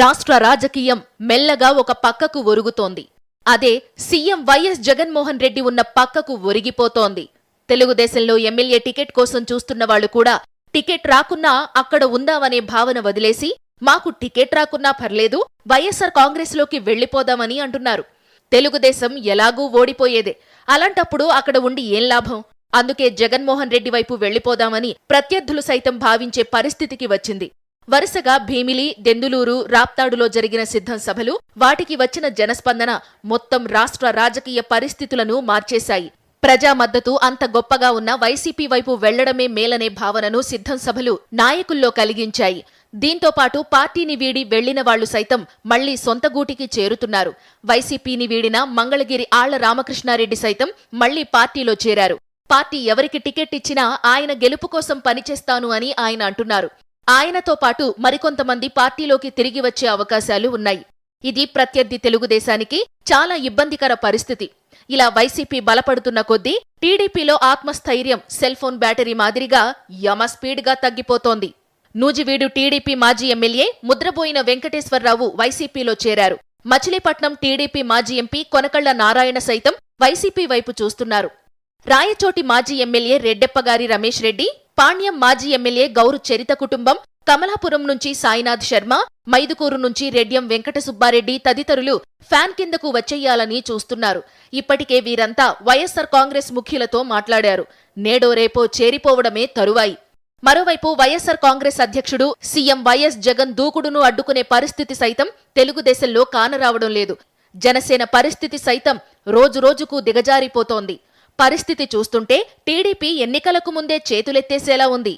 రాష్ట్ర రాజకీయం మెల్లగా ఒక పక్కకు ఒరుగుతోంది. అదే సీఎం వైఎస్ జగన్మోహన్ రెడ్డి ఉన్న పక్కకు ఒరిగిపోతోంది. తెలుగుదేశంలో ఎమ్మెల్యే టికెట్ కోసం చూస్తున్న వాళ్ళు కూడా టికెట్ రాకున్నా అక్కడ ఉందామనే భావన వదిలేసి మాకు టికెట్ రాకున్నా పర్లేదు వైఎస్ఆర్ కాంగ్రెస్లోకి వెళ్ళిపోదామని అంటున్నారు. తెలుగుదేశం ఎలాగూ ఓడిపోయేదే. అలాంటప్పుడు అక్కడ ఉండి ఏం లాభం? అందుకే జగన్మోహన్ రెడ్డి వైపు వెళ్ళిపోదామని ప్రత్యర్థులు సైతం భావించే పరిస్థితికి వచ్చింది. వరుసగా భీమిలి దెందులూరు రాప్తాడులో జరిగిన సిద్ధం సభలు వాటికి వచ్చిన జనస్పందన మొత్తం రాష్ట్ర రాజకీయ పరిస్థితులను మార్చేశాయి. ప్రజా మద్దతు అంత గొప్పగా ఉన్న వైసీపీ వైపు వెళ్ళడమే మేలనే భావనను సిద్ధం సభలు నాయకుల్లో కలిగించాయి. దీంతో పాటు పార్టీని వీడి వెళ్ళిన వాళ్ళు సైతం మళ్ళీ సొంత గూటికి చేరుతున్నారు. వైసీపీని వీడిన మంగళగిరి ఆళ్ళ రామకృష్ణారెడ్డి సైతం మళ్ళీ పార్టీలో చేరారు. పార్టీ ఎవరికి టికెట్ ఇచ్చినా ఆయన గెలుపు కోసం పనిచేస్తాను అని ఆయన అంటున్నారు. ఆయనతో పాటు మరికొంతమంది పార్టీలోకి తిరిగి వచ్చే అవకాశాలు ఉన్నాయి. ఇది ప్రత్యర్థి తెలుగుదేశానికి చాలా ఇబ్బందికర పరిస్థితి. ఇలా వైసీపీ బలపడుతున్న కొద్దీ టీడీపీలో ఆత్మస్థైర్యం సెల్ఫోన్ బ్యాటరీ మాదిరిగా యమ స్పీడ్గా తగ్గిపోతోంది. నూజివీడు టీడీపీ మాజీ ఎమ్మెల్యే ముద్రబోయిన వెంకటేశ్వరరావు వైసీపీలో చేరారు. మచిలీపట్నం టీడీపీ మాజీ ఎంపీ కొనకళ్ళ నారాయణ సైతం వైసీపీ వైపు చూస్తున్నారు. రాయచోటి మాజీ ఎమ్మెల్యే రెడ్డెప్పగారి రమేష్ రెడ్డి పాణ్యం మాజీ ఎమ్మెల్యే గౌరు చరిత కుటుంబం కమలాపురం నుంచి సాయినాథ్ శర్మ మైదుకూరు నుంచి రెడ్యం వెంకట సుబ్బారెడ్డి తదితరులు ఫ్యాన్ కిందకు వచ్చేయాలని చూస్తున్నారు. ఇప్పటికే వీరంతా వైఎస్సార్ కాంగ్రెస్ ముఖ్యులతో మాట్లాడారు. నేడో రేపో చేరిపోవడమే తరువాయి. మరోవైపు వైఎస్సార్ కాంగ్రెస్ అధ్యక్షుడు సీఎం వైఎస్ జగన్ దూకుడును అడ్డుకునే పరిస్థితి సైతం తెలుగుదేశంలో కానరావడం లేదు. జనసేన పరిస్థితి సైతం రోజురోజుకు దిగజారిపోతోంది. పరిస్థితి చూస్తుంటే టీడీపీ ఎన్నికలకు ముందే చేతులెత్తేసేలా ఉంది.